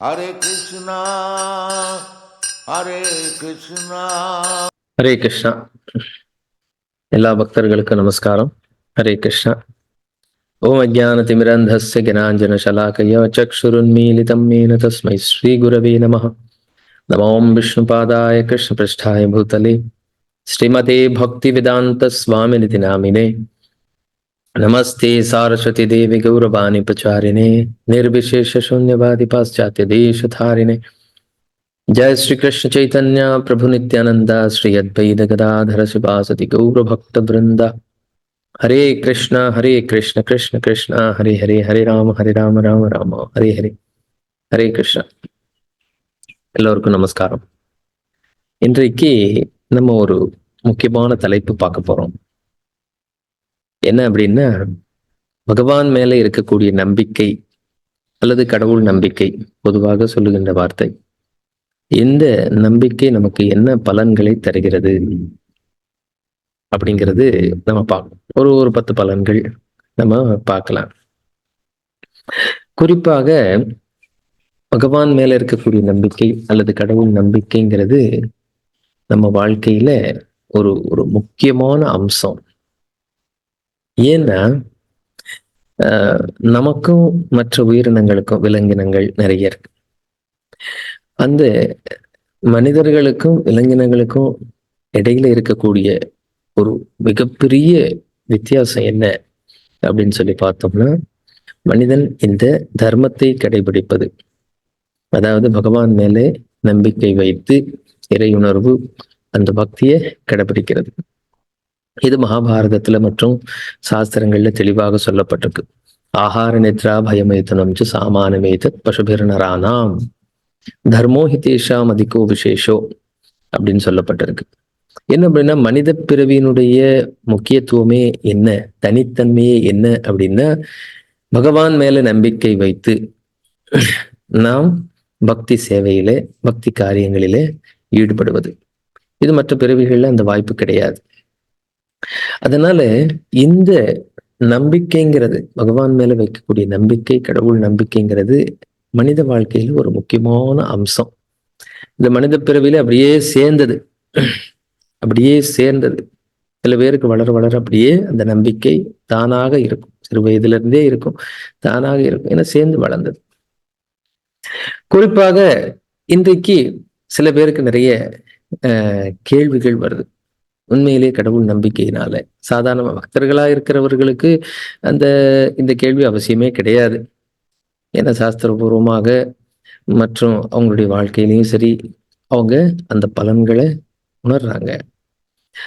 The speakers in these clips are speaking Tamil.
Hare Krishna, Hare Krishna. Hare Krishna எல்லா பக்தர்களுக்கும் நமஸ்காரம் ஹரே கிருஷ்ணா ஓம் அஜான திமிரந்தஸ்ய ஜனாஞ்சன சலாக்கய சக்ஷுருன்மீலிதம் மேன தஸ்மை ஸ்ரீ குரவே நம நமோம் விஷ்ணுபாதாய கிருஷ்ண பிருஷ்டாய பூதலே ஸ்ரீமதே பக்தி வேதாந்த சுவாமிநிதி நாமினே நமஸ்தே சாரஸ்வதி தேவி கௌரவாணி பிரச்சாரிணே निर्विशेष शून्यवादि पाश्चात्य देश धारिणे जय श्री कृष्ण चैतन्य प्रभु नित्यानंद श्री अद्वैत गदाधर शिवासति गौर भक्त वृंद हरे कृष्ण हरे कृष्ण कृष्ण कृष्ण हरे हरे हरे राम हरे राम राम राम हरे हरे ஹரே கிருஷ்ணா எல்லோருக்கும் நமஸ்காரம் இன்றைக்கு நம்ம ஒரு முக்கியமான தலைப்பு பார்க்க போறோம் என்ன அப்படின்னா பகவான் மேல இருக்கக்கூடிய நம்பிக்கை அல்லது கடவுள் நம்பிக்கை பொதுவாக சொல்லுகின்ற வார்த்தை. இந்த நம்பிக்கை நமக்கு என்ன பலன்களை தருகிறது அப்படிங்கிறது நம்ம பார்க்கணும். ஒரு ஒரு பத்து பலன்கள் நம்ம பார்க்கலாம். குறிப்பாக பகவான் மேல இருக்கக்கூடிய நம்பிக்கை அல்லது கடவுள் நம்பிக்கைங்கிறது நம்ம வாழ்க்கையில ஒரு ஒரு முக்கியமான அம்சம். ஏன்னா ஆஹ் நமக்கும் மற்ற உயிரினங்களுக்கும் விலங்கினங்கள் நிறைய இருக்கு. அந்த மனிதர்களுக்கும் விலங்கினங்களுக்கும் இடையில இருக்கக்கூடிய ஒரு மிகப்பெரிய வித்தியாசம் என்ன அப்படின்னு சொல்லி பார்த்தோம்னா மனிதன் இந்த தர்மத்தை கடைபிடிப்பது. அதாவது பகவான் மேலே நம்பிக்கை வைத்து இறையுணர்வு அந்த பக்தியை கடைபிடிக்கிறது. இது மகாபாரதத்துல மற்றும் சாஸ்திரங்கள்ல தெளிவாக சொல்லப்பட்டிருக்கு. ஆகார நித்ரா பயமேத்தனம் ச சாமானமேத பசுபிரணரானாம். தர்மோ ஹிதேஷாம் அதிகோ விசேஷோ அப்படின்னு சொல்லப்பட்டிருக்கு. என்ன அப்படின்னா மனித பிறவியினுடைய முக்கியத்துவமே என்ன தனித்தன்மையே என்ன அப்படின்னா பகவான் மேல நம்பிக்கை வைத்து நாம் பக்தி சேவையிலே பக்தி காரியங்களிலே ஈடுபடுவது. இது மற்ற பிறவிகள்ல அந்த வாய்ப்பு கிடையாது. அதனால இந்த நம்பிக்கைங்கிறது பகவான் மேல வைக்கக்கூடிய நம்பிக்கை கடவுள் நம்பிக்கைங்கிறது மனித வாழ்க்கையில ஒரு முக்கியமான அம்சம். இந்த மனித பிறவியில அப்படியே சேர்ந்தது. அப்படியே சேர்ந்தது. சில பேருக்கு வளர வளர அப்படியே அந்த நம்பிக்கை தானாக இருக்கும். சிறு வயதுல இருந்தே இருக்கும். தானாக இருக்கும். ஏன்னா சேர்ந்து வளர்ந்தது. குறிப்பாக இன்றைக்கு சில பேருக்கு நிறைய கேள்விகள் வருது. உண்மையிலே கடவுள் நம்பிக்கையினால. சாதாரண பக்தர்களா இருக்கிறவர்களுக்கு அந்த இந்த கேள்வி அவசியமே கிடையாது. ஏன்னா சாஸ்திரபூர்வமாக மற்றும் அவங்களுடைய வாழ்க்கையிலையும் சரி அவங்க அந்த பலன்களை உணர்றாங்க.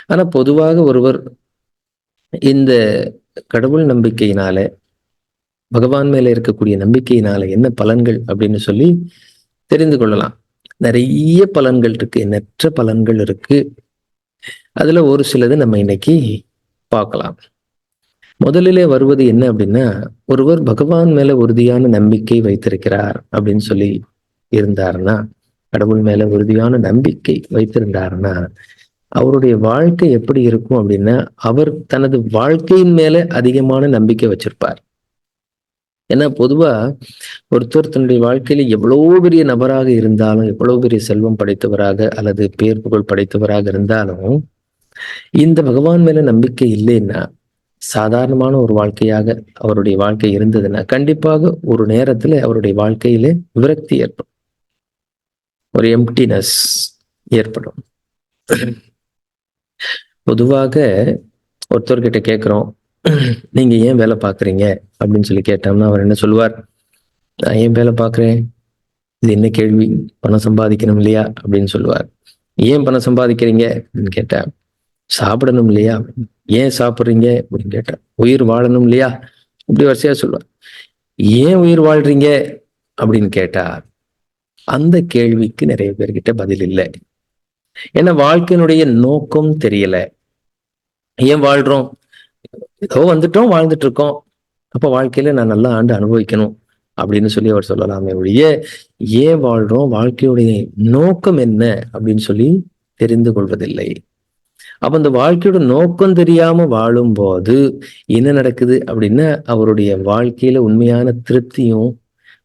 ஆனா பொதுவாக ஒருவர் இந்த கடவுள் நம்பிக்கையினால பகவான் மேல இருக்கக்கூடிய நம்பிக்கையினால என்ன பலன்கள் அப்படின்னு சொல்லி தெரிந்து கொள்ளலாம். நிறைய பலன்கள் இருக்கு எண்ணற்ற பலன்கள் இருக்கு. அதுல ஒரு சிலது நம்ம இன்னைக்கு பார்க்கலாம். முதலிலே வருவது என்ன அப்படின்னா ஒருவர் பகவான் மேல உறுதியான நம்பிக்கை வைத்திருக்கிறார் அப்படின்னு சொல்லி இருந்தாருன்னா கடவுள் மேல உறுதியான நம்பிக்கை வைத்திருந்தாருன்னா அவருடைய வாழ்க்கை எப்படி இருக்கும் அப்படின்னா அவர் தனது வாழ்க்கையின் மேல அதிகமான நம்பிக்கை வச்சிருப்பார். ஏன்னா பொதுவா ஒருத்தர் தன்னுடைய வாழ்க்கையில எவ்வளவு பெரிய நபராக இருந்தாலும் எவ்வளவு பெரிய செல்வம் படைத்தவராக அல்லது பேர் புகழ் படைத்தவராக இருந்தாலும் இந்த பகவான் மேல நம்பிக்கை இல்லைன்னா சாதாரணமான ஒரு வாழ்க்கையாக அவருடைய வாழ்க்கை இருந்ததுன்னா கண்டிப்பாக ஒரு நேரத்துல அவருடைய வாழ்க்கையில விரக்தி ஏற்படும். ஒரு எம்டினஸ் ஏற்படும். பொதுவாக ஒருத்தர்கிட்ட கேட்குறோம் நீங்க ஏன் வேலை பாக்குறீங்க அப்படின்னு சொல்லி கேட்டோம்னா அவர் என்ன சொல்லுவார்? நான் ஏன் வேலை பாக்குறேன் இது என்ன கேள்வி? பணம் சம்பாதிக்கணும் இல்லையா? அப்படின்னு சொல்லுவார். ஏன் பணம் சம்பாதிக்கிறீங்க? அப்படின்னு கேட்டேன் சாப்பிடணும் இல்லையா? ஏன் சாப்பிட்றீங்க? அப்படின்னு கேட்டேன் உயிர் வாழணும் இல்லையா? இப்படி வரிசையா சொல்லுவார். ஏன் உயிர் வாழ்றீங்க? அப்படின்னு கேட்டா அந்த கேள்விக்கு நிறைய பேர்கிட்ட பதில் இல்லை. ஏன்னா வாழ்க்கையினுடைய நோக்கம் தெரியல. ஏன் வாழ்றோம்? ஏதோ வந்துட்டோம் வாழ்ந்துட்டு இருக்கோம் அப்ப வாழ்க்கையில நான் நல்லா ஆண்டு அனுபவிக்கணும் அப்படின்னு சொல்லி அவர் சொல்லலாமே ஒழிய ஏன் வாழ்றோம் வாழ்க்கையுடைய நோக்கம் என்ன அப்படின்னு சொல்லி தெரிந்து கொள்வதில்லை. அப்ப அந்த வாழ்க்கையோட நோக்கம் தெரியாம வாழும் போது என்ன நடக்குது அப்படின்னா அவருடைய வாழ்க்கையில உண்மையான திருப்தியும்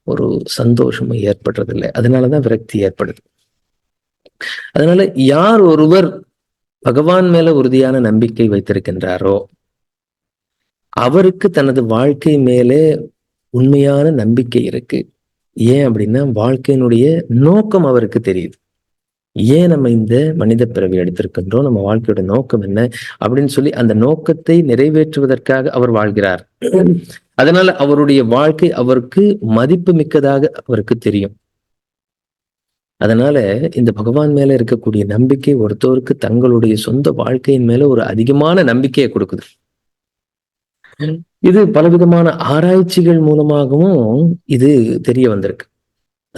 ஒரு சந்தோஷமும் ஏற்படுறதில்லை. அதனாலதான் விரக்தி ஏற்படுது. அதனால யார் ஒருவர் பகவான் மேல உறுதியான நம்பிக்கை வைத்திருக்கின்றாரோ அவருக்கு தனது வாழ்க்கை மேலே உண்மையான நம்பிக்கை இருக்கு. ஏன் அப்படின்னா வாழ்க்கையினுடைய நோக்கம் அவருக்கு தெரியுது. ஏன் நம்ம இந்த மனித பிறவி எடுத்திருக்கின்றோம்? நம்ம வாழ்க்கையோட நோக்கம் என்ன? அப்படின்னு சொல்லி அந்த நோக்கத்தை நிறைவேற்றுவதற்காக அவர் வாழ்கிறார். அதனால அவருடைய வாழ்க்கை அவருக்கு மதிப்பு மிக்கதாக அவருக்கு தெரியும். அதனால இந்த பகவான் மேல இருக்கக்கூடிய நம்பிக்கை ஒருத்தவருக்கு தங்களுடைய சொந்த வாழ்க்கையின் மேல ஒரு அதிகமான நம்பிக்கையை கொடுக்குது. இது பலவிதமான ஆராய்ச்சிகள் மூலமாகவும் இது தெரிய வந்திருக்கு.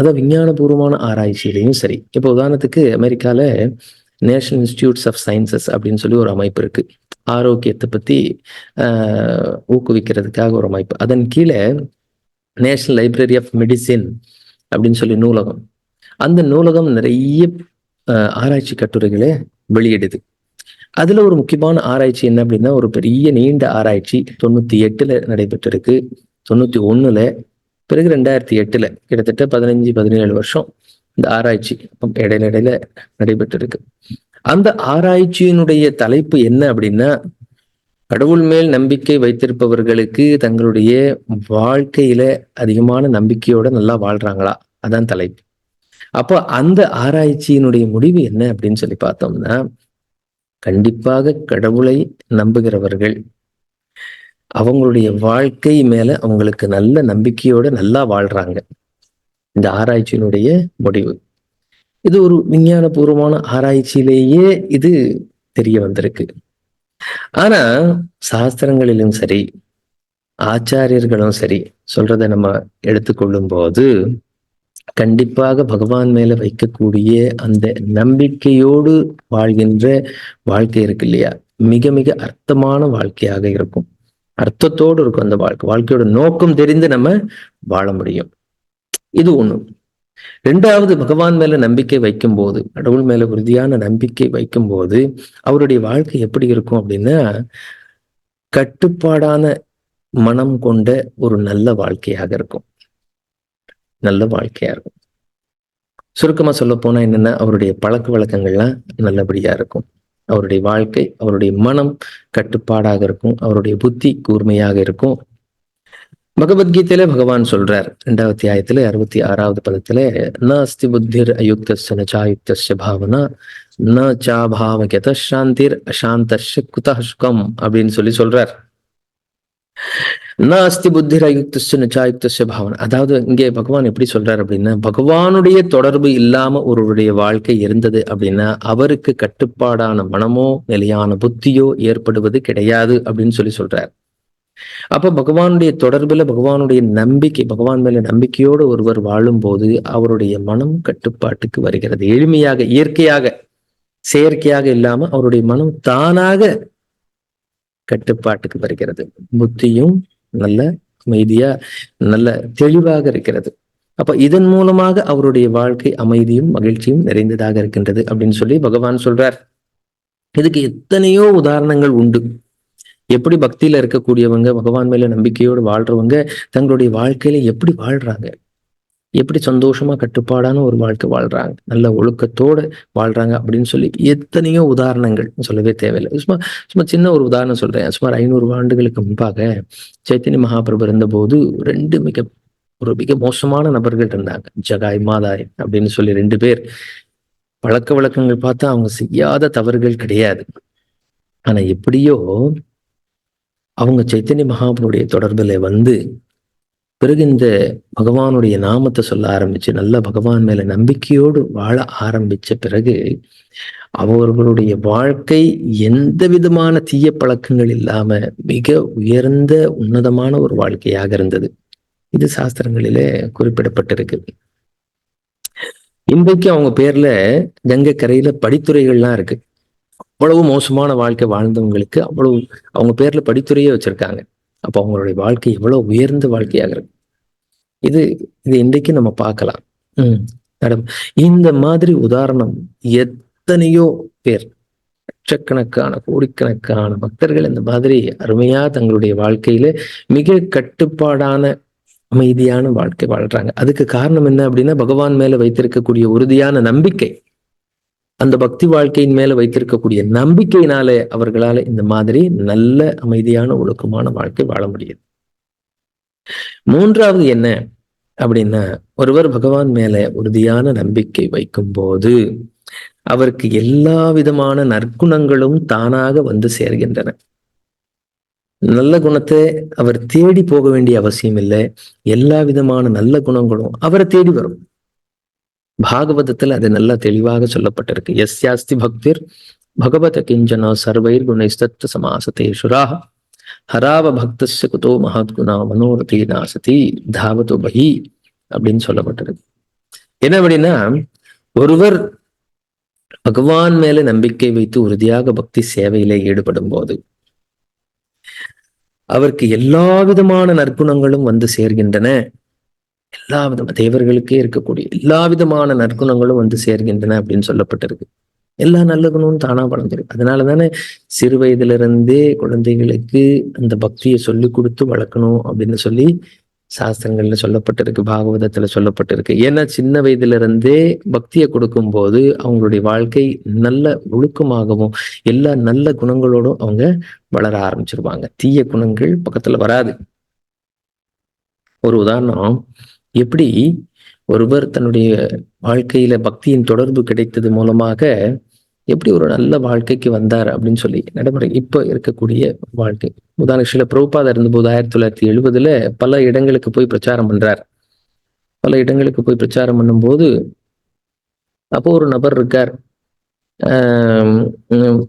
அதான் விஞ்ஞானபூர்வமான ஆராய்ச்சியிலையும் சரி. இப்போ உதாரணத்துக்கு அமெரிக்கால நேஷனல் இன்ஸ்டியூட்ஸ் ஆஃப் சயின்சஸ் அப்படின்னு சொல்லி ஒரு அமைப்பு இருக்கு. ஆரோக்கியத்தை பத்தி ஆஹ் ஊக்குவிக்கிறதுக்காக ஒரு அமைப்பு. அதன் கீழே நேஷனல் லைப்ரரி ஆஃப் மெடிசின் அப்படின்னு சொல்லி நூலகம். அந்த நூலகம் நிறைய ஆராய்ச்சி கட்டுரைகளை வெளியிடுது. அதுல ஒரு முக்கியமான ஆராய்ச்சி என்ன அப்படின்னா ஒரு பெரிய நீண்ட ஆராய்ச்சி. தொண்ணூத்தி எட்டுல நடைபெற்றிருக்கு. தொண்ணூத்தி ஒண்ணுல பிறகு ரெண்டாயிரத்தி எட்டுல கிட்டத்தட்ட பதினஞ்சு பதினேழு வருஷம் இந்த ஆராய்ச்சி இடையில நடைபெற்றிருக்கு. அந்த ஆராய்ச்சியினுடைய தலைப்பு என்ன அப்படின்னா கடவுள் மேல் நம்பிக்கை வைத்திருப்பவர்களுக்கு தங்களுடைய வாழ்க்கையில அதிகமான நம்பிக்கையோட நல்லா வாழ்றாங்களா? அதான் தலைப்பு. அப்போ அந்த ஆராய்ச்சியினுடைய முடிவு என்ன அப்படின்னு சொல்லி பார்த்தோம்னா கண்டிப்பாக கடவுளை நம்புகிறவர்கள். அவங்களுடைய வாழ்க்கை மேல அவங்களுக்கு நல்ல நம்பிக்கையோட நல்லா வாழ்றாங்க. இந்த ஆராய்ச்சியினுடைய முடிவு. இது ஒரு விஞ்ஞானபூர்வமான ஆராய்ச்சியிலேயே இது தெரிய வந்திருக்கு. ஆனா சாஸ்திரங்களிலும் சரி ஆச்சாரியர்களும் சரி சொல்றதை நம்ம எடுத்துக்கொள்ளும் போது கண்டிப்பாக பகவான் மேல வைக்கக்கூடிய அந்த நம்பிக்கையோடு வாழ்கின்ற வாழ்க்கை இருக்கு இல்லையா? மிக மிக அர்த்தமான வாழ்க்கையாக இருக்கும். அர்த்தத்தோடு இருக்கும் அந்த வாழ்க்கை. வாழ்க்கையோட நோக்கம் தெரிந்து நம்ம வாழ முடியும். இது ஒண்ணு. ரெண்டாவது பகவான் மேல நம்பிக்கை வைக்கும் போது கடவுள் மேல உறுதியான நம்பிக்கை வைக்கும் போது அவருடைய வாழ்க்கை எப்படி இருக்கும் அப்படின்னா கட்டுப்பாடான மனம் கொண்ட ஒரு நல்ல வாழ்க்கையாக இருக்கும். நல்ல வாழ்க்கையா இருக்கும். சுருக்கமா சொல்ல போனா என்னன்னா அவருடைய பழக்க வழக்கங்கள்லாம் நல்லபடியா இருக்கும். அவருடைய வாழ்க்கை அவருடைய மனம் கட்டுப்பாடாக இருக்கும். அவருடைய புத்தி கூர்மையாக இருக்கும். பகவத்கீதையில பகவான் சொல்றார் ரெண்டாவது அத்தியாயத்துல அறுபத்தி ஆறாவது பதத்துல ந அஸ்தி புத்திர் அயுக்தஸ்ய ந பாவனா ந சாபாவகத சாந்திர் அசாந்தஸ்ய குதஹ்கம் அப்படின்னு சொல்லி சொல்றார். நான் அஸ்தி புத்திர் அயுக்தஸ்ய ந அதாவது இங்கே பகவான் எப்படி சொல்றாரு அப்படின்னா பகவானுடைய தொடர்பு இல்லாம ஒருவருடைய வாழ்க்கை இருந்தது அப்படின்னா அவருக்கு கட்டுப்பாடான மனமோ நிலையான புத்தியோ ஏற்படுவது கிடையாது அப்படின்னு சொல்லி சொல்றாரு. அப்ப பகவானுடைய தொடர்புல பகவானுடைய நம்பிக்கை பகவான் மேல நம்பிக்கையோடு ஒருவர் வாழும்போது அவருடைய மனம் கட்டுப்பாட்டுக்கு வருகிறது. எளிமையாக இயற்கையாக செயற்கையாக இல்லாம அவருடைய மனம் தானாக கட்டுப்பாட்டுக்கு வருகிறது. புத்தியும் நல்ல அமைதியா நல்ல தெளிவாக இருக்கிறது. அப்ப இதன் மூலமாக அவருடைய வாழ்க்கை அமைதியும் மகிழ்ச்சியும் நிறைந்ததாக இருக்கின்றது அப்படின்னு சொல்லி பகவான் சொல்றார். இதுக்கு எத்தனையோ உதாரணங்கள் உண்டு. எப்படி பக்தியில இருக்கக்கூடியவங்க பகவான் மேல நம்பிக்கையோடு வாழ்றவங்க தங்களுடைய வாழ்க்கையில எப்படி வாழ்றாங்க? எப்படி சந்தோஷமா கட்டுப்பாடான ஒரு வாழ்க்கை வாழ்றாங்க? நல்ல ஒழுக்கத்தோட வாழ்றாங்க அப்படின்னு சொல்லி எத்தனையோ உதாரணங்கள் சொல்லவே தேவையில்லை. சும்மா சும்மா சின்ன ஒரு உதாரணம் சொல்றேன். சுமார் ஐநூறு ஆண்டுகளுக்கு முன்பாக சைத்தன்ய மகாபிரபு இருந்தபோது ரெண்டு மிக ஒரு மிக மோசமான நபர்கள் இருந்தாங்க. ஜகாய் மாதாய் அப்படின்னு சொல்லி ரெண்டு பேர். பழக்க வழக்கங்கள் பார்த்தா அவங்க செய்யாத தவறுகள் கிடையாது. ஆனா எப்படியோ அவங்க சைத்தன்ய மகாபுருடைய தொடர்பில் வந்து பிறகு இந்த பகவானுடைய நாமத்தை சொல்ல ஆரம்பிச்சு நல்ல பகவான் மேல நம்பிக்கையோடு வாழ ஆரம்பிச்ச பிறகு அவர்களுடைய வாழ்க்கை எந்த விதமான தீய பழக்கங்கள் இல்லாம மிக உயர்ந்த உன்னதமான ஒரு வாழ்க்கையாக இருந்தது. இது சாஸ்திரங்களிலே குறிப்பிடப்பட்டிருக்கு. இன்றைக்கு அவங்க பேர்ல கங்கை கரையில படித்துறைகள்லாம் இருக்கு. அவ்வளவு மோசமான வாழ்க்கை வாழ்ந்தவங்களுக்கு அவ்வளவு அவங்க பேர்ல படித்துறையே வச்சிருக்காங்க. அப்போ அவங்களுடைய வாழ்க்கை எவ்வளவு உயர்ந்த வாழ்க்கையாக இருக்கு. இது இது இன்றைக்கு நம்ம பார்க்கலாம். உம் மேடம் இந்த மாதிரி உதாரணம் எத்தனையோ பேர் லட்சக்கணக்கான கோடிக்கணக்கான பக்தர்கள் இந்த மாதிரி அருமையா தங்களுடைய வாழ்க்கையில மிக கட்டுப்பாடான அமைதியான வாழ்க்கை வாழ்றாங்க. அதுக்கு காரணம் என்ன அப்படின்னா பகவான் மேல வைத்திருக்கக்கூடிய உறுதியான நம்பிக்கை. அந்த பக்தி வாழ்க்கையின் மேல வைத்திருக்கக்கூடிய நம்பிக்கையினாலே அவர்களால இந்த மாதிரி நல்ல அமைதியான ஒழுக்கமான வாழ்க்கை வாழ முடியுது. மூன்றாவது என்ன அப்படின்னா ஒருவர் பகவான் மேல உறுதியான நம்பிக்கை வைக்கும் போது அவருக்கு எல்லா விதமான நற்குணங்களும் தானாக வந்து சேர்கின்றன. நல்ல குணத்தை அவர் தேடி போக வேண்டிய அவசியம் இல்லை. எல்லா விதமான நல்ல குணங்களும் அவரை தேடி வரும். பாகவதத்துல அது நல்லா தெளிவாக சொல்லப்பட்டிருக்கு. எஸ்யாஸ்தி பக்திர் பகவத கிஞ்சன சர்வைர் சமாசத்தை சமாசதேஷுராக ஹராவ பக்தஸ்ய குதோ மகத்குணா மனோரதி நாசதி தாவதோ பகி அப்படின்னு சொல்லப்பட்டிருக்கு. என்ன அப்படின்னா ஒருவர் பகவான் மேல நம்பிக்கை வைத்து உறுதியாக பக்தி சேவையில ஈடுபடும் போது அவருக்கு எல்லா விதமான நற்குணங்களும் வந்து சேர்கின்றன. எல்லா விதமான தேவர்களுக்கே இருக்கக்கூடிய எல்லா விதமான நற்குணங்களும் வந்து சேர்கின்றன அப்படின்னு சொல்லப்பட்டிருக்கு. எல்லா நல்ல குணமும் தானா வளர்ந்துருக்கு. அதனால தானே சிறு வயதுல இருந்தே குழந்தைகளுக்கு அந்த பக்தியை சொல்லி கொடுத்து வளர்க்கணும் அப்படின்னு சொல்லி சாஸ்திரங்கள்ல சொல்லப்பட்டிருக்கு பாகவதத்துல சொல்லப்பட்டிருக்கு. ஏன்னா சின்ன வயதுல இருந்தே பக்தியை கொடுக்கும் போது அவங்களுடைய வாழ்க்கை நல்ல ஒழுக்கமாகவும் எல்லா நல்ல குணங்களோடும் அவங்க வளர ஆரம்பிச்சிருவாங்க. தீய குணங்கள் பக்கத்துல வராது. ஒரு உதாரணம் எப்படி ஒருவர் தன்னுடைய வாழ்க்கையில பக்தியின் தொடர்பு கிடைத்தது மூலமாக எப்படி ஒரு நல்ல வாழ்க்கைக்கு வந்தார் அப்படின்னு சொல்லி நடைமுறை இப்ப இருக்கக்கூடிய வாழ்க்கை. உதாரணத்துல பிரபுபாதா இருந்தபோது ஆயிரத்தி தொள்ளாயிரத்தி எழுபதுல பல இடங்களுக்கு போய் பிரச்சாரம் பண்றார். பல இடங்களுக்கு போய் பிரச்சாரம் பண்ணும்போது அப்போ ஒரு நபர் இருக்கார். ஆஹ்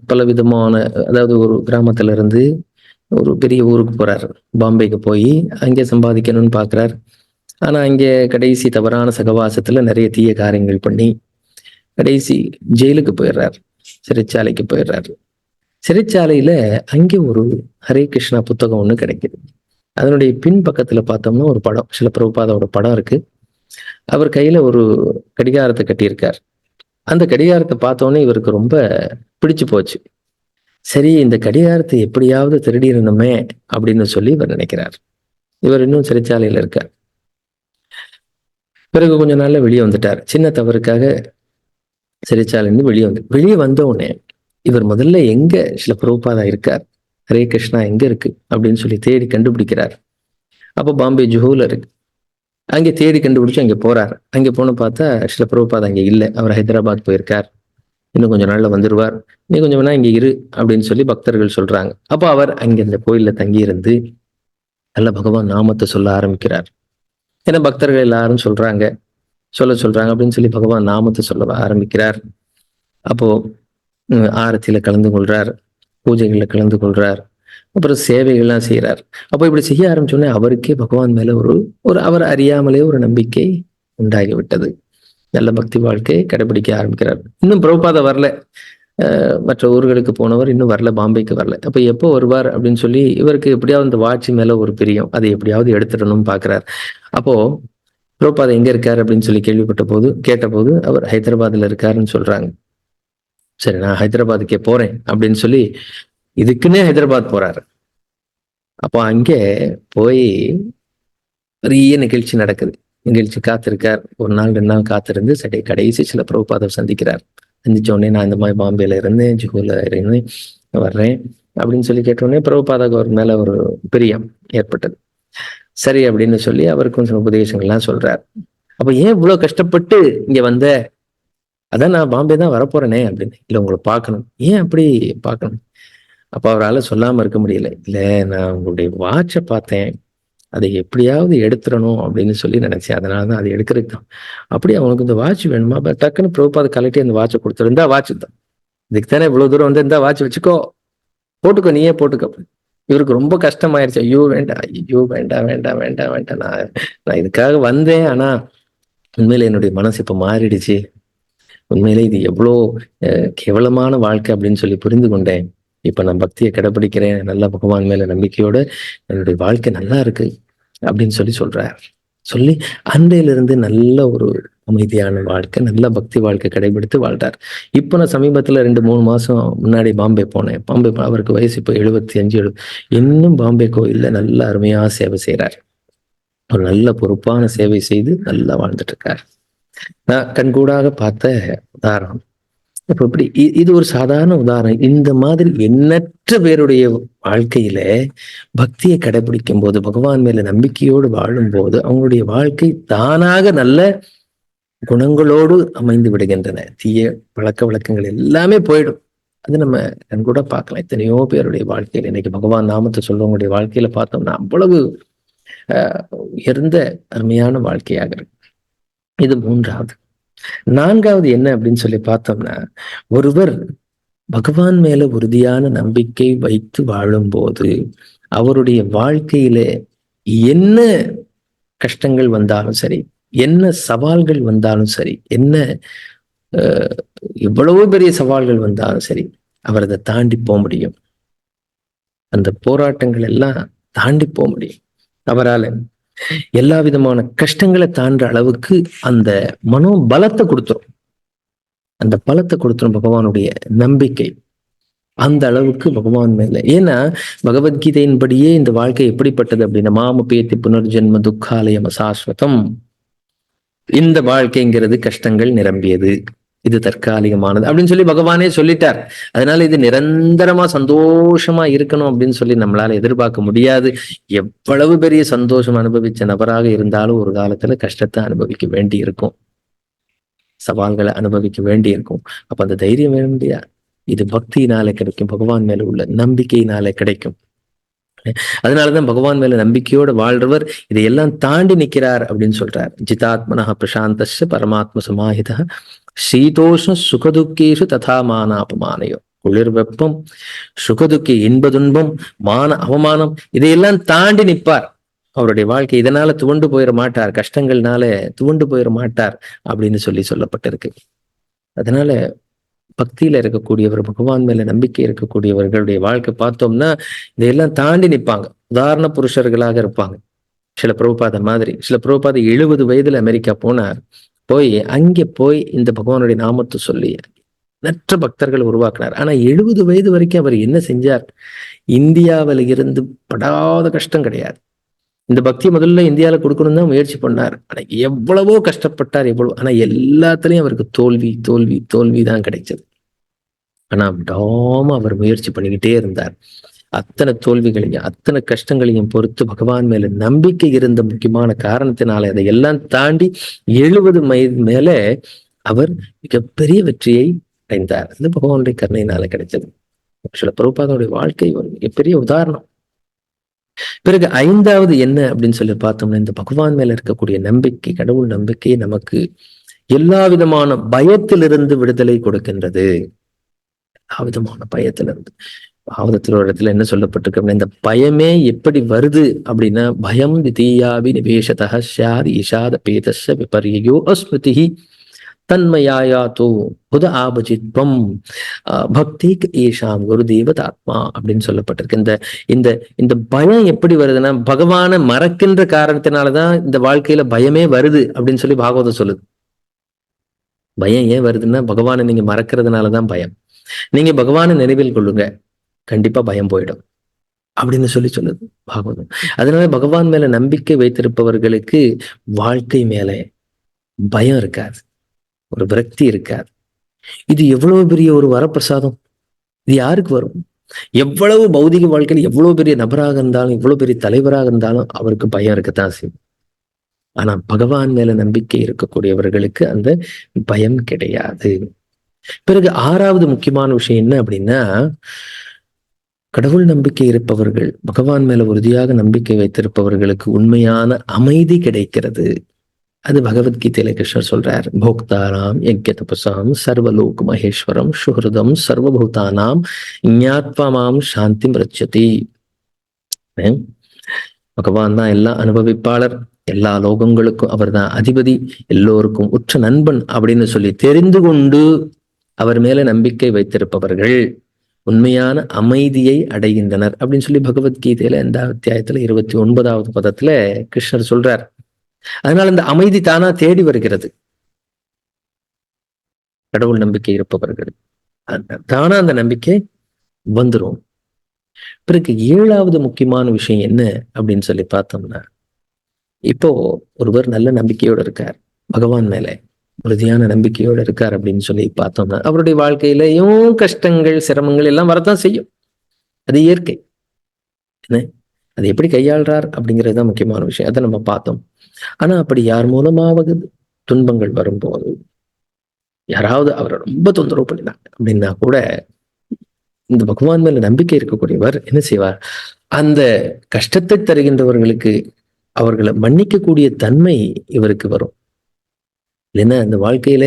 பல விதமான அதாவது ஒரு கிராமத்துல இருந்து ஒரு பெரிய ஊருக்கு போறார். பாம்பேக்கு போய் அங்கே சம்பாதிக்கணும்னு பாக்குறார். ஆனால் அங்கே கடைசி தவறான சகவாசத்தில் நிறைய தீய காரியங்கள் பண்ணி கடைசி ஜெயிலுக்கு போயிடுறார். சிறைச்சாலைக்கு போயிடுறாரு. சிறைச்சாலையில அங்கே ஒரு ஹரே கிருஷ்ணா புத்தகம் ஒன்று கிடைக்குது. அதனுடைய பின் பக்கத்துல பார்த்தோம்னா ஒரு படம் சில பிரபுபாதோட படம் இருக்கு. அவர் கையில ஒரு கடிகாரத்தை கட்டியிருக்கார். அந்த கடிகாரத்தை பார்த்தோன்னே இவருக்கு ரொம்ப பிடிச்சு போச்சு. சரி இந்த கடிகாரத்தை எப்படியாவது திருடிடணுமே அப்படின்னு சொல்லி இவர் நினைக்கிறார். இவர் இன்னும் சிறைச்சாலையில இருக்கார். பிறகு கொஞ்ச நாள்ல வெளியே வந்துட்டார். சின்ன தவறுக்காக சிறைச்சாலேருந்து வெளியே வந்து வெளியே வந்த உடனே இவர் முதல்ல எங்க சில பிரபுபாதா இருக்கார்? ஹரே கிருஷ்ணா எங்க இருக்கு? அப்படின்னு சொல்லி தேடி கண்டுபிடிக்கிறார். அப்போ பாம்பே ஜுஹூல இருக்கு. அங்கே தேடி கண்டுபிடிச்சு அங்கே போறார். அங்கே போன பார்த்தா சில புரோபாதா அங்கே இல்லை. அவர் ஹைதராபாத் போயிருக்கார். இன்னும் கொஞ்ச நாள்ல வந்துருவார். நீ கொஞ்சம் வேணா இங்க இரு அப்படின்னு சொல்லி பக்தர்கள் சொல்றாங்க. அப்போ அவர் அங்க இந்த கோயில்ல தங்கி இருந்து நல்ல பகவான் நாமத்தை சொல்ல ஆரம்பிக்கிறார். ஏன்னா பக்தர்கள் எல்லாரும் சொல்றாங்க? சொல்ல சொல்றாங்க அப்படின்னு சொல்லி பகவான் நாமத்தை சொல்ல ஆரம்பிக்கிறார். அப்போ ஆரத்தியில கலந்து கொள்றார் பூஜைகளில் கலந்து கொள்றார் அப்புறம் சேவைகள்லாம் செய்கிறார் அப்போ இப்படி செய்ய ஆரம்பிச்சோடனே அவருக்கே பகவான் மேல ஒரு ஒரு அவர் அறியாமலே ஒரு நம்பிக்கை உண்டாகி விட்டது நல்ல பக்தி வாழ்க்கையை கடைபிடிக்க ஆரம்பிக்கிறார். இன்னும் பிரபுபாத வரல. மற்ற ஊர்களுக்கு போனவர் இன்னும் வரல பாம்பேக்கு வரல. அப்போ எப்போ வருவார் அப்படின்னு சொல்லி இவருக்கு எப்படியாவது இந்த வாட்ச் மேல ஒரு பிரியம். அதை எப்படியாவது எடுத்துடணும்னு பார்க்குறாரு அப்போ புரோபாதா எங்க இருக்கார் அப்படின்னு சொல்லி கேள்விப்பட்ட போது கேட்டபோது அவர் ஹைதராபாத்ல இருக்காருன்னு சொல்றாங்க. சரி நான் ஹைதராபாத்துக்கே போறேன் அப்படின்னு சொல்லி இதுக்குன்னே ஹைதராபாத் போறாரு. அப்போ அங்கே போய் பெரிய நிகழ்ச்சி நடக்குது. நிகழ்ச்சி காத்திருக்கார். ஒரு நாள் ரெண்டு நாள் காத்திருந்து சரி கடைசி சில பிரபுபாதம் சந்திக்கிறார். சந்திச்ச உடனே நான் இந்த மாதிரி பாம்பேல இருந்தேன் ஜூல இருந்தேன் வர்றேன் அப்படின்னு சொல்லி கேட்டோடனே பிரபுபாதாக்கு அவர் மேல ஒரு பிரியம் ஏற்பட்டது. சரி அப்படின்னு சொல்லி அவருக்கும் சில உபதேசங்கள்லாம் சொல்றாரு. அப்ப ஏன் இவ்வளவு கஷ்டப்பட்டு இங்க வந்த? அதான் நான் பாம்பே தான் வரப்போறேனே அப்படின்னு. இல்ல உங்களை பார்க்கணும். ஏன் அப்படி பார்க்கணும்? அப்ப அவரால் சொல்லாம இருக்க முடியல. இல்ல நான் உங்களுடைய வாட்சை பார்த்தேன். அதை எப்படியாவது எடுத்துடணும் அப்படின்னு சொல்லி நினைச்சேன். அதனால தான் அதை எடுக்கிறதுக்கு. தான் அப்படி அவனுக்கு இந்த வாட்ச் வேணுமா? அப்ப டக்குன்னு பிரபுபாத கலட்டி அந்த வாட்சை கொடுத்துருந்தா வாட்ச் தான் இதுக்கு தானே இவ்வளோ தூரம் வந்து இருந்தால் வாட்ச் வச்சுக்கோ. போட்டுக்கோ நீயே போட்டுக்கோ. இவருக்கு ரொம்ப கஷ்டமாயிருச்சு. ஐயோ வேண்டாம் ஐயோ வேண்டாம் வேண்டாம் வேண்டாம் வேண்டாம் நான் நான் இதுக்காக வந்தேன். ஆனா உண்மையில என்னுடைய மனசு இப்போ மாறிடுச்சு. உண்மையிலே இது எவ்வளோ கேவலமான வாழ்க்கை அப்படின்னு சொல்லி புரிந்து கொண்டேன். இப்ப நான் பக்தியை கடைபிடிக்கிறேன் நல்ல பகவான் மேல நம்பிக்கையோட என்னுடைய வாழ்க்கை நல்லா இருக்கு அப்படின்னு சொல்லி சொல்றார். சொல்லி அன்றையிலிருந்து நல்ல ஒரு அமைதியான வாழ்க்கை நல்ல பக்தி வாழ்க்கை கடைபிடித்து வாழ்றார் இப்போ நான் சமீபத்துல ரெண்டு மூணு மாசம் முன்னாடி பாம்பே போனேன். பாம்பே அவருக்கு வயசு இப்போ எழுபத்தி அஞ்சு எழுபது இன்னும் பாம்பே கோயில்ல நல்ல அருமையா சேவை செய்கிறார் ஒரு நல்ல பொறுப்பான சேவை செய்து நல்லா வாழ்ந்துட்டு இருக்காரு. நான் கண்கூடாக பார்த்த உதாரணம் இப்ப இப்படி இது ஒரு சாதாரண உதாரணம். இந்த மாதிரி எண்ணற்ற பேருடைய வாழ்க்கையில பக்தியை கடைபிடிக்கும் போது பகவான் மேல நம்பிக்கையோடு வாழும் போது அவங்களுடைய வாழ்க்கை தானாக நல்ல குணங்களோடு அமைந்து விடுகின்றன. தீய பழக்க வழக்கங்கள் எல்லாமே போயிடும். அது நம்ம கூட பார்க்கலாம். எத்தனையோ பேருடைய வாழ்க்கையில இன்னைக்கு பகவான் நாமத்தை சொல்றவங்களுடைய வாழ்க்கையில பார்த்தோம்னா அவ்வளவு ஆஹ், உயர்ந்த அருமையான வாழ்க்கையாக இருக்கு. இது மூன்றாவது. நான்காவது என்ன அப்படின்னு சொல்லி பார்த்தோம்னா ஒருவர் பகவான் மேல உறுதியான நம்பிக்கை வைத்து வாழும்போது அவருடைய வாழ்க்கையில என்ன கஷ்டங்கள் வந்தாலும் சரி என்ன சவால்கள் வந்தாலும் சரி என்ன அஹ், எவ்வளவு பெரிய சவால்கள் வந்தாலும் சரி அவர் அதை தாண்டி போக முடியும். அந்த போராட்டங்கள் எல்லாம் தாண்டி போக முடியும். அவரால எல்லா விதமான கஷ்டங்களை தாண்டுற அளவுக்கு அந்த மனோ பலத்தை கொடுத்துரும். அந்த பலத்தை கொடுத்துரும் பகவானுடைய நம்பிக்கை. அந்த அளவுக்கு பகவான் மேல. ஏன்னா பகவத்கீதையின்படியே இந்த வாழ்க்கை எப்படிப்பட்டது அப்படின்னா மாம பேத்தி புனர்ஜென்ம துக்காலயம் சாஸ்வதம். இந்த வாழ்க்கைங்கிறது கஷ்டங்கள் நிரம்பியது. இது தற்காலிகமானது அப்படின்னு சொல்லி பகவானே சொல்லிட்டார். அதனால இது நிரந்தரமா சந்தோஷமா இருக்கணும் அப்படின்னு சொல்லி நம்மளால எதிர்பார்க்க முடியாது. எவ்வளவு பெரிய சந்தோஷம் அனுபவிச்ச நபராக இருந்தாலும் ஒரு காலத்துல கஷ்டத்தை அனுபவிக்க வேண்டி இருக்கும் சவால்களை அனுபவிக்க வேண்டி இருக்கும் அப்ப அந்த தைரியம் வேணும் இல்லையா? இது பக்தியினாலே கிடைக்கும் பகவான் மேல உள்ள நம்பிக்கையினாலே கிடைக்கும். அதனாலதான் பகவான் மேல நம்பிக்கையோட வாழ்றவர் இதையெல்லாம் தாண்டி நிக்கிறார் அப்படின்னு சொல்றார். ஜிதாத்மனா பிரசாந்தஸ்ய பரமாத்ம சமாஹித சீதோஷ்ண சுகதுக்கேஷு ததா மான அபமானயோ. குளிர் வெப்பம் சுகதுக்கி இன்பதுன்பம் மான அவமானம் இதையெல்லாம் தாண்டி நிற்பார். அவருடைய வாழ்க்கை இதனால துவண்டு போயிட மாட்டார். கஷ்டங்கள்னால துவண்டு போயிட மாட்டார் அப்படின்னு சொல்லி சொல்லப்பட்டிருக்கு. அதனால பக்தியில இருக்கக்கூடியவர் பகவான் மேல நம்பிக்கை இருக்கக்கூடியவர்களுடைய வாழ்க்கை பார்த்தோம்னா இதையெல்லாம் தாண்டி நிற்பாங்க உதாரண புருஷர்களாக இருப்பாங்க. சில பிரபுபாத மாதிரி. சில பிரபுபாத எழுபது வயதுல அமெரிக்கா போனார். போய் அங்கே போய் இந்த பகவானுடைய நாமத்தை சொல்லி நற்ற பக்தர்கள் உருவாக்கினார். ஆனா எழுபது வயது வரைக்கும் அவர் என்ன செஞ்சார்? இந்தியாவில் இருந்து படாத கஷ்டம் கிடையாது. இந்த பக்தி முதல்ல இந்தியாவில கொடுக்கணும் தான் முயற்சி பண்ணார். ஆனா எவ்வளவோ கஷ்டப்பட்டார் எவ்வளவு. ஆனா எல்லாத்துலயும் அவருக்கு தோல்வி தோல்வி தோல்வி தான் கிடைச்சது. ஆனா விடாம அவர் முயற்சி பண்ணிக்கிட்டே இருந்தார். அத்தனை தோல்விகளையும் அத்தனை கஷ்டங்களையும் பொறுத்து பகவான் மேல நம்பிக்கை இருந்த முக்கியமான காரணத்தினால அதை எல்லாம் தாண்டி எழுபது மை மேல அவர் மிகப்பெரிய வெற்றியை அடைந்தார். அது பகவானுடைய கருணையினால கிடைச்சது சில பிரபுபாதனுடைய வாழ்க்கை ஒரு மிகப்பெரிய உதாரணம். பிறகு ஐந்தாவது என்ன அப்படின்னு சொல்லி பார்த்தோம்னா இந்த பகவான் மேல இருக்கக்கூடிய நம்பிக்கை கடவுள் நம்பிக்கை நமக்கு எல்லா விதமான பயத்திலிருந்து விடுதலை கொடுக்கின்றது. ஆவிதமான பயத்துல இருந்து. பாவதத்தில் ஒரு இடத்துல என்ன சொல்லப்பட்டிருக்கு அப்படின்னா இந்த பயமே எப்படி வருது அப்படின்னா பயம் திதீயாபி நிவேஷதா சாத் ஈஷாத பேதஸ்ய விபரியோ அஸ்மிருதி தன்மயாயாத்தோ புத ஆபஜித்வம். பக்திக் ஈஷாம் குரு தேவதாத்மா அப்படின்னு சொல்லப்பட்டிருக்கு. இந்த இந்த இந்த பயம் எப்படி வருதுன்னா பகவானை மறக்கின்ற காரணத்தினாலதான் இந்த வாழ்க்கையில பயமே வருது அப்படின்னு சொல்லி பாகவதம் சொல்லுது. பயம் ஏன் வருதுன்னா பகவானை நீங்க மறக்கிறதுனாலதான் பயம். நீங்க பகவானை நினைவில் கொள்ளுங்க. கண்டிப்பா பயம் போயிடும். அப்படின்னு சொல்லி சொன்னது பாகவதம். அதனால பகவான் மேல நம்பிக்கை வைத்திருப்பவர்களுக்கு வாழ்க்கை மேல பயம் இருக்காது. ஒரு விரக்தி இருக்காது. இது எவ்வளவு பெரிய ஒரு வரப்பிரசாதம். இது யாருக்கு வரும்? எவ்வளவு பௌதிக வாழ்க்கையில் எவ்வளவு பெரிய நபராக இருந்தாலும் எவ்வளவு பெரிய தலைவராக இருந்தாலும் அவருக்கு பயம் இருக்கத்தான் செய்யும். ஆனா பகவான் மேல நம்பிக்கை இருக்கக்கூடியவர்களுக்கு அந்த பயம் கிடையாது. பிறகு ஆறாவது முக்கியமான விஷயம் என்ன அப்படின்னா கடவுள் நம்பிக்கை இருப்பவர்கள் பகவான் மேல உறுதியாக நம்பிக்கை வைத்திருப்பவர்களுக்கு உண்மையான அமைதி கிடைக்கிறது. அது பகவத்கீதையில கிருஷ்ணர் சொல்றார். போக்தாராம் யஜ்ய தபசாம் சர்வலோக் மகேஸ்வரம் சுஹൃதம் சர்வபூதானாம் ஞாத்வமாம் சாந்தி ரச்சதி பகவான் தான் எல்லா அனுபவிப்பாளர். எல்லா லோகங்களுக்கும் அவர் தான் அதிபதி. எல்லோருக்கும் உற்ற நண்பன் அப்படின்னு சொல்லி தெரிந்து கொண்டு அவர் மேல நம்பிக்கை வைத்திருப்பவர்கள் உண்மையான அமைதியை அடைகின்றனர் அப்படின்னு சொல்லி பகவத்கீதையில இந்த அத்தியாயத்துல இருபத்தி ஒன்பதாவது பதத்துல கிருஷ்ணர் சொல்றார். அதனால இந்த அமைதி தானா தேடி வருகிறது. கடவுள் நம்பிக்கை இருப்பவர்கள். தானா அந்த நம்பிக்கை வந்துரும். பிறகு ஏழாவது முக்கியமான விஷயம் என்ன அப்படின்னு சொல்லி பார்த்தோம்னா இப்போ ஒருவர் நல்ல நம்பிக்கையோடு இருக்கார். பகவான் மேலே. உறுதியான நம்பிக்கையோடு இருக்கார் அப்படின்னு சொல்லி பார்த்தோம்னா அவருடைய வாழ்க்கையிலையும் கஷ்டங்கள் சிரமங்கள் எல்லாம் வரத்தான் செய்யும். அது இயற்கை. என்ன? அது எப்படி கையாள்றார் அப்படிங்கிறது தான் முக்கியமான விஷயம். அதை நம்ம பார்த்தோம். ஆனா அப்படி யார் மூலமாவது துன்பங்கள் வரும்போது யாராவது அவரை ரொம்ப தொந்தரவு பண்ணினாங்க அப்படின்னா கூட இந்த பகவான் மேல நம்பிக்கை இருக்கக்கூடியவர் என்ன செய்வார்? அந்த கஷ்டத்தை தருகின்றவர்களுக்கு அவர்களை மன்னிக்கக்கூடிய தன்மை இவருக்கு வரும். இல்லைன்னா இந்த வாழ்க்கையில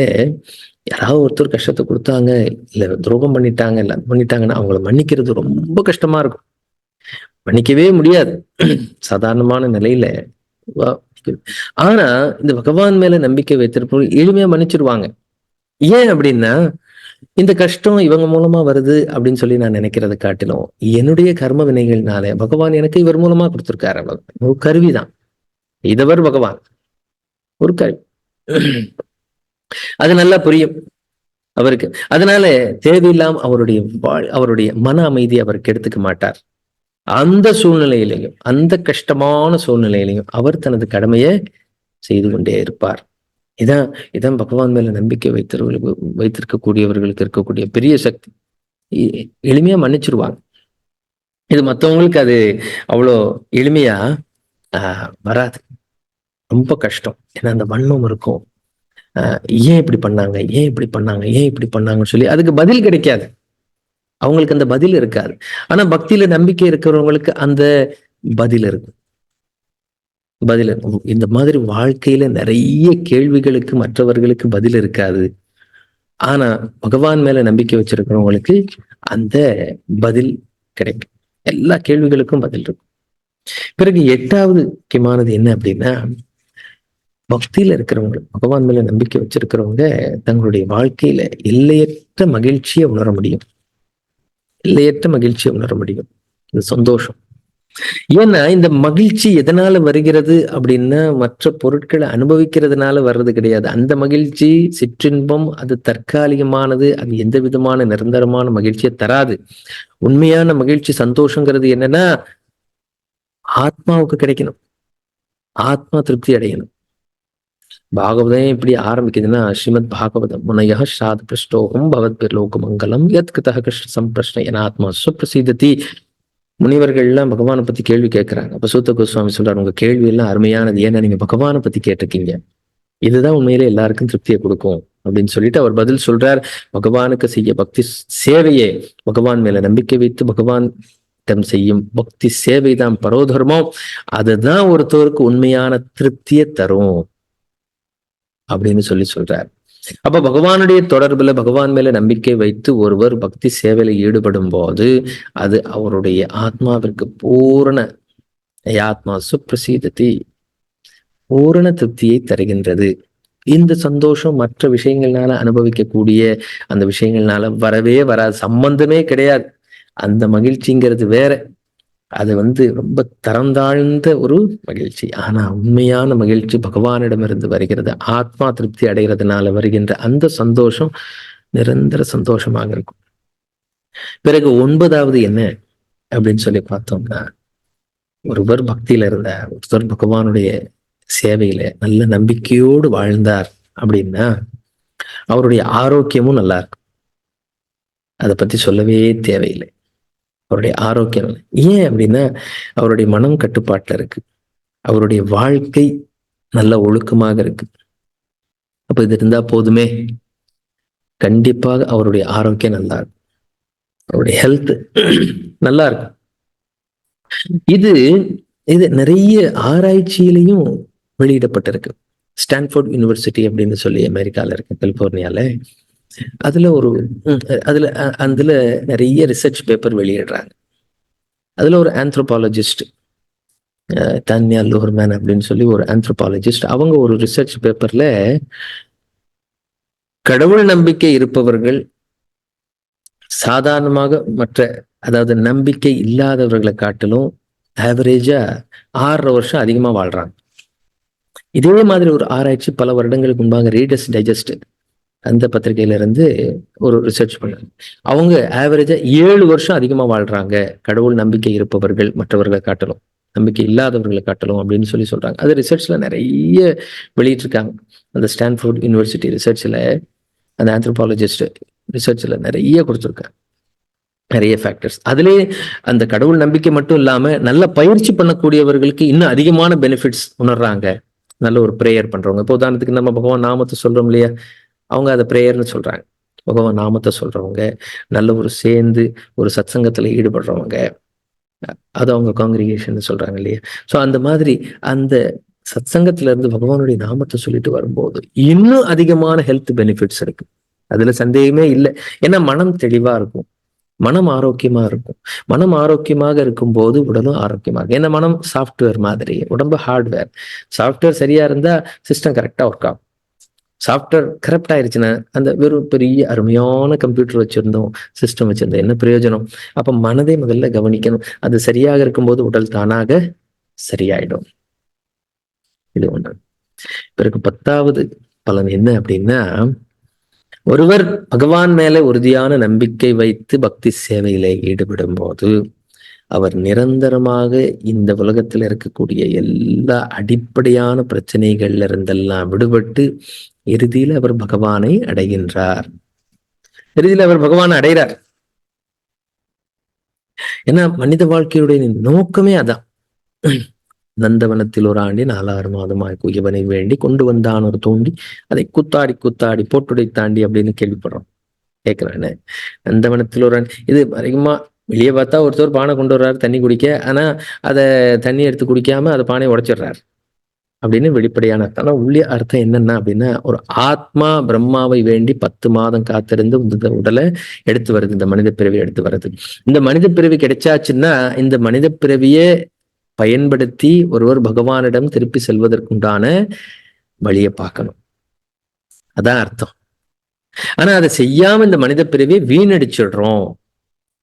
யாராவது ஒருத்தர் கஷ்டத்தை கொடுத்தாங்க இல்ல துரோகம் பண்ணிட்டாங்க இல்ல பண்ணிட்டாங்கன்னா அவங்கள மன்னிக்கிறது ரொம்ப கஷ்டமா இருக்கும். மன்னிக்கவே முடியாது. சாதாரணமான நிலையில ஆனா இந்த பகவான் மேல நம்பிக்கை வைத்திருப்பவர்கள் எளிமையா மன்னிச்சிருவாங்க. ஏன் அப்படின்னா இந்த கஷ்டம் இவங்க மூலமா வருது அப்படின்னு சொல்லி நான் நினைக்கிறத காட்டிலும் என்னுடைய கர்ம வினைகள்னால பகவான் எனக்கு இவர் மூலமா கொடுத்திருக்காரு. அவ்வளவுதான். ஒரு கருவிதான். இதவர் பகவான். ஒரு கருவி. அது நல்லா புரியும் அவருக்கு. அதனால தேவையில்லாம அவருடைய வாழ் அவருடைய மன அமைதி அவருக்கு எடுத்துக்க மாட்டார். அந்த சூழ்நிலையிலையும் அந்த கஷ்டமான சூழ்நிலையிலையும் அவர் தனது கடமையை செய்து கொண்டே இருப்பார். இதான் இதான் பகவான் மேல நம்பிக்கை வைத்தவர்களுக்கு வைத்திருக்கக்கூடியவர்களுக்கு இருக்கக்கூடிய பெரிய சக்தி. எளிமையா மன்னிச்சிருவாங்க. இது மத்தவங்களுக்கு அது அவ்வளோ எளிமையா ஆஹ், வராது. ரொம்ப கஷ்டம். ஏன்னா அந்த வன்மம் இருக்கும். ஆஹ், ஏன் இப்படி பண்ணாங்க? ஏன் இப்படி பண்ணாங்க? ஏன் இப்படி பண்ணாங்கன்னு சொல்லி அதுக்கு பதில் கிடைக்காது. அவங்களுக்கு அந்த பதில் இருக்காது. ஆனா பக்தியில நம்பிக்கை இருக்கிறவங்களுக்கு அந்த பதில் இருக்கும் பதில் இருக்கும். இந்த மாதிரி வாழ்க்கையில நிறைய கேள்விகளுக்கு மற்றவர்களுக்கு பதில் இருக்காது. ஆனா பகவான் மேல நம்பிக்கை வச்சிருக்கிறவங்களுக்கு அந்த பதில் கிடைக்கும். எல்லா கேள்விகளுக்கும் பதில் இருக்கும். பிறகு எட்டாவது முக்கியமானது என்ன அப்படின்னா பக்தியில இருக்கிறவங்க பகவான் மேல நம்பிக்கை வச்சிருக்கிறவங்க தங்களுடைய வாழ்க்கையில எல்லையற்ற மகிழ்ச்சியை உணர முடியும். எல்லையற்ற மகிழ்ச்சியை உணர முடியும். இது சந்தோஷம். ஏன்னா இந்த மகிழ்ச்சி எதனால வருகிறது அப்படின்னா மற்ற பொருட்களை அனுபவிக்கிறதுனால வர்றது கிடையாது. அந்த மகிழ்ச்சி சிற்றின்பம் அது தற்காலிகமானது அது எந்த விதமான நிரந்தரமான மகிழ்ச்சியை தராது. உண்மையான மகிழ்ச்சி சந்தோஷங்கிறது என்னன்னா ஆத்மாவுக்கு கிடைக்கணும். ஆத்மா திருப்தி அடையணும். பாகவதம் எப்படி ஆரம்பிக்குதுன்னா ஸ்ரீமத் பாகவதம். முனைய சாத பிருஷ்டோகம் பவத் லோகமங்கலம் மங்கலம் யத் கிருத கிருஷ்ண சம்பிரஷ்ன என ஆத்மா சுப்பிரசிதத்தி முனிவர்கள்லாம் பகவானை பத்தி கேள்வி கேட்கிறாங்க அப்ப சூத்த கோஸ்வாமி சொல்றாரு உங்க கேள்வி எல்லாம் அருமையானது. ஏன்னா நீங்க பகவானை பத்தி கேட்டிருக்கீங்க. இதுதான் உண்மையிலே எல்லாருக்கும் திருப்தியை கொடுக்கும். அப்படின்னு சொல்லிட்டு அவர் பதில் சொல்றார். பகவானுக்கு செய்ய பக்தி சேவையே பகவான் மேல நம்பிக்கை வைத்து பகவான் செய்யும் பக்தி சேவை தான் பரோதர்மம் அதுதான் ஒருத்தருக்கு உண்மையான திருப்தியை தரும். அப்படின்னு சொல்லி சொல்றார். அப்ப பகவானுடைய தொடர்புல பகவான் மேல நம்பிக்கை வைத்து ஒருவர் பக்தி சேவையில ஈடுபடும் போது அது அவருடைய ஆத்மாவிற்கு பூரண ஆத்மா சுப்பிரசீதத்தை பூரண திருப்தியை தருகின்றது. இந்த சந்தோஷம் மற்ற விஷயங்கள்னால அனுபவிக்கக்கூடிய அந்த விஷயங்கள்னால வரவே வராது. சம்பந்தமே கிடையாது. அந்த மகிழ்ச்சிங்கிறது வேற. அது வந்து ரொம்ப தரந்தாழ்ந்த ஒரு மகிழ்ச்சி. ஆனா உண்மையான மகிழ்ச்சி பகவானிடமிருந்து வருகிறது. ஆத்மா திருப்தி அடைகிறதுனால வருகின்ற அந்த சந்தோஷம் நிரந்தர சந்தோஷமாக இருக்கும். பிறகு ஒன்பதாவது என்ன அப்படின்னு சொல்லி பார்த்தோம்னா ஒருவர் பக்தியில இருந்த ஒருத்தர் பகவானுடைய சேவையில நல்ல நம்பிக்கையோடு வாழ்ந்தார் அப்படின்னா அவருடைய ஆரோக்கியமும் நல்லா இருக்கும். அதை பத்தி சொல்லவே தேவையில்லை. அவருடைய ஆரோக்கியம் ஏன் அப்படின்னா அவருடைய மனம் கட்டுப்பாட்டில் இருக்கு. அவருடைய வாழ்க்கை நல்ல ஒழுக்கமாக இருக்கு. அப்ப இது இருந்தா போதுமே. கண்டிப்பாக அவருடைய ஆரோக்கியம் நல்லா இருக்கும். அவருடைய ஹெல்த் நல்லா இருக்கும். இது இது நிறைய ஆராய்ச்சியிலையும் வெளியிடப்பட்டிருக்கு. ஸ்டான்ஃபோர்ட் யூனிவர்சிட்டி அப்படின்னு சொல்லி அமெரிக்கால இருக்கு கலிபோர்னியால. அதுல ஒரு அதுல அதுல நிறைய ரிசர்ச் பேப்பர் வெளியிடுறாங்க. அதுல ஒரு ஆந்த்ரோபாலஜிஸ்ட் தன்யா லோஹர்மேன் அப்படின்னு சொல்லி ஒரு ஆந்த்ரோபாலஜிஸ்ட் அவங்க ஒரு ரிசர்ச் பேப்பர்ல கடவுள் நம்பிக்கை இருப்பவர்கள் சாதாரணமாக மற்ற அதாவது நம்பிக்கை இல்லாதவர்களை காட்டிலும் ஆவரேஜா ஆறரை வருஷம் அதிகமா வாழ்றாங்க. இதே மாதிரி ஒரு ஆராய்ச்சி பல வருடங்களுக்கு முன்பாக ரீடர்ஸ் டைஜஸ்ட் அந்த பத்திரிகையிலிருந்து ஒரு ரிசர்ச் பண்ணாங்க. அவங்க ஆவரேஜா ஏழு வருஷம் அதிகமாக வாழ்றாங்க. கடவுள் நம்பிக்கை இருப்பவர்கள் மற்றவர்களை காட்டலும் நம்பிக்கை இல்லாதவர்களை காட்டலும் அப்படின்னு சொல்லி சொல்றாங்க. அது ரிசர்ச்ல நிறைய வெளியிட்டிருக்காங்க. அந்த ஸ்டான்ஃபோர்ட் யூனிவர்சிட்டி ரிசர்ச்ல அந்த ஆந்த்ரோபாலஜிஸ்ட் ரிசர்ச்ல நிறைய கொடுத்துருக்காங்க. நிறைய ஃபேக்டர்ஸ் அதுலேயே அந்த கடவுள் நம்பிக்கை மட்டும் இல்லாமல் நல்ல பயிற்சி பண்ணக்கூடியவர்களுக்கு இன்னும் அதிகமான பெனிஃபிட்ஸ் உணர்றாங்க. நல்ல ஒரு ப்ரேயர் பண்றவங்க. இப்போ உதாரணத்துக்கு நம்ம பகவான் நாமத்தை சொல்றோம் இல்லையா? அவங்க அதை ப்ரேயர்னு சொல்றாங்க. பகவான் நாமத்தை சொல்றவங்க நல்ல ஒரு சேர்ந்து ஒரு சத்சங்கத்துல ஈடுபடுறவங்க. அது அவங்க காங்கிரிகேஷன் சொல்றாங்க இல்லையா? ஸோ அந்த மாதிரி அந்த சத்சங்கத்துல இருந்து பகவானுடைய நாமத்தை சொல்லிட்டு வரும்போது இன்னும் அதிகமான ஹெல்த் பெனிஃபிட்ஸ் இருக்கு. அதுல சந்தேகமே இல்லை. ஏன்னா மனம் தெளிவா இருக்கும். மனம் ஆரோக்கியமா இருக்கும். மனம் ஆரோக்கியமாக இருக்கும்போது உடலும் ஆரோக்கியமா இருக்கும். ஏன்னா மனம் சாஃப்ட்வேர் மாதிரி உடம்பு ஹார்ட்வேர் சாஃப்ட்வேர் சரியா இருந்தா சிஸ்டம் கரெக்டா ஒர்க் ஆகும். சாஃப்ட்வேர் கரெக்ட் ஆயிருச்சுன்னா அந்த வெறும் பெரிய அருமையான கம்ப்யூட்டர் வச்சிருந்தோம் சிஸ்டம் வச்சிருந்தோம் என்ன பிரயோஜனம்? அப்ப மனதை முதல்ல கவனிக்கணும். அது சரியாக இருக்கும்போது உடல் தானாக சரியாயிடும். இது ஒண்ணு. பிறகு பத்தாவது பலன் என்ன அப்படின்னா ஒருவர் பகவான் மேலே உறுதியான நம்பிக்கை வைத்து பக்தி சேவையில ஈடுபடும் போது அவர் நிரந்தரமாக இந்த உலகத்தில் இருக்கக்கூடிய எல்லா அடிப்படையான பிரச்சனைகள்ல இருந்தெல்லாம் விடுபட்டு இறுதியில் அவர் பகவானை அடைகின்றார். இறுதியில் அவர் பகவானை அடைகிறார். ஏன்னா மனித வாழ்க்கையுடைய நோக்கமே அதான். நந்தவனத்தில் ஒரு ஆண்டி நாலாறு மாதமாய் குயவனை வேண்டி கொண்டு வந்தான் ஒரு தோண்டி. அதை குத்தாடி குத்தாடி போட்டுடை தாண்டி அப்படின்னு கேள்விப்படுறோம். கேட்கிறேன். நந்தவனத்தில் ஒரு ஆண்டி இது அதிகமா வெளியே பார்த்தா ஒருத்தர் பானை கொண்டு வர்றாரு தண்ணி குடிக்க. ஆனா அதை தண்ணி எடுத்து குடிக்காம அதை பானையை உடைச்சிடுறாரு. அப்படின்னு வெளிப்படையான அர்த்தம். ஆனா உள்ளே அர்த்தம் என்னன்னா அப்படின்னா ஒரு ஆத்மா பிரம்மாவை வேண்டி பத்து மாதம் காத்திருந்து இந்த உடலை எடுத்து வருது இந்த மனித பிறவி எடுத்து வருது. இந்த மனித பிறவி கிடைச்சாச்சுன்னா இந்த மனித பிறவியே பயன்படுத்தி ஒருவர் பகவானிடம் திருப்பி செல்வதற்குண்டான வழியை பார்க்கணும். அதான் அர்த்தம். ஆனா அதை செய்யாம இந்த மனித பிறவியை வீணடிச்சிடுறோம்.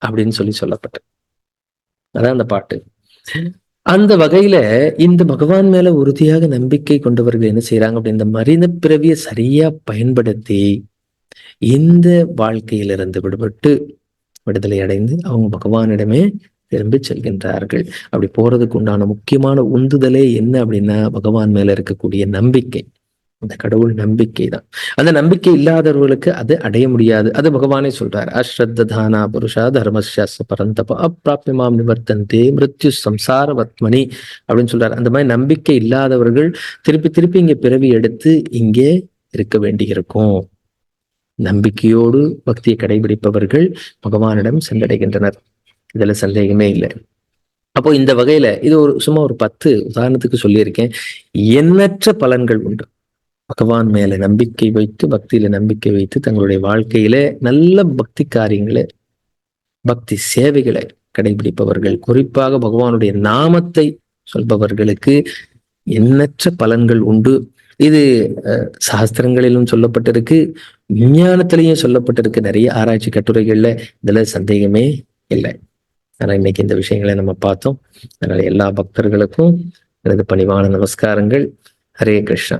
அப்படின்னு சொல்லி சொல்லப்பட்டது. அதான் அந்த பாட்டு. அந்த வகையில இந்த பகவான் மேல உறுதியாக நம்பிக்கை கொண்டவர்கள் என்ன செய்யறாங்க அப்படி இந்த மனித பிறவியை சரியா பயன்படுத்தி இந்த வாழ்க்கையிலிருந்து விடுபட்டு விடுதலை அடைந்து அவங்க பகவானிடமே திரும்பி செல்கின்றார்கள். அப்படி போறதுக்கு உண்டான முக்கியமான உந்துதலே என்ன அப்படின்னா பகவான் மேல இருக்கக்கூடிய நம்பிக்கை. அந்த கடவுள் நம்பிக்கை தான் அந்த நம்பிக்கை இல்லாதவர்களுக்கு அது அடைய முடியாது. அது பகவானே சொல்றார். அஸ்ரத்தானா புருஷா தர்மசாஸ்திர பரந்தப அப்பிராபியமாம் நிவர்த்தந்தே மிருத்யு சம்சாரவத்மனி அப்படின்னு சொல்றாரு. அந்த மாதிரி நம்பிக்கை இல்லாதவர்கள் திருப்பி திருப்பி இங்க பிறவி எடுத்து இங்கே இருக்க வேண்டியிருக்கும். நம்பிக்கையோடு பக்தியை கடைபிடிப்பவர்கள் பகவானிடம் சென்றடைகின்றனர். இதுல சந்தேகமே இல்லை. அப்போ இந்த வகையில இது ஒரு சும்மா ஒரு பத்து உதாரணத்துக்கு சொல்லியிருக்கேன். எண்ணற்ற பலன்கள் உண்டு. பகவான் மேல நம்பிக்கை வைத்து பக்தியில நம்பிக்கை வைத்து தங்களுடைய வாழ்க்கையில நல்ல பக்தி காரியங்களை பக்தி சேவைகளை கடைபிடிப்பவர்கள். குறிப்பாக பகவானுடைய நாமத்தை சொல்பவர்களுக்கு எண்ணற்ற பலன்கள் உண்டு. இது சாஸ்திரங்களிலும் சொல்லப்பட்டிருக்கு. விஞ்ஞானத்திலையும் சொல்லப்பட்டிருக்கு. நிறைய ஆராய்ச்சி கட்டுரைகள்ல இதுல சந்தேகமே இல்லை. ஆனா இன்னைக்கு இந்த விஷயங்களை நம்ம பார்த்தோம். அதனால எல்லா பக்தர்களுக்கும் எனது பணிவான நமஸ்காரங்கள். ஹரே கிருஷ்ணா.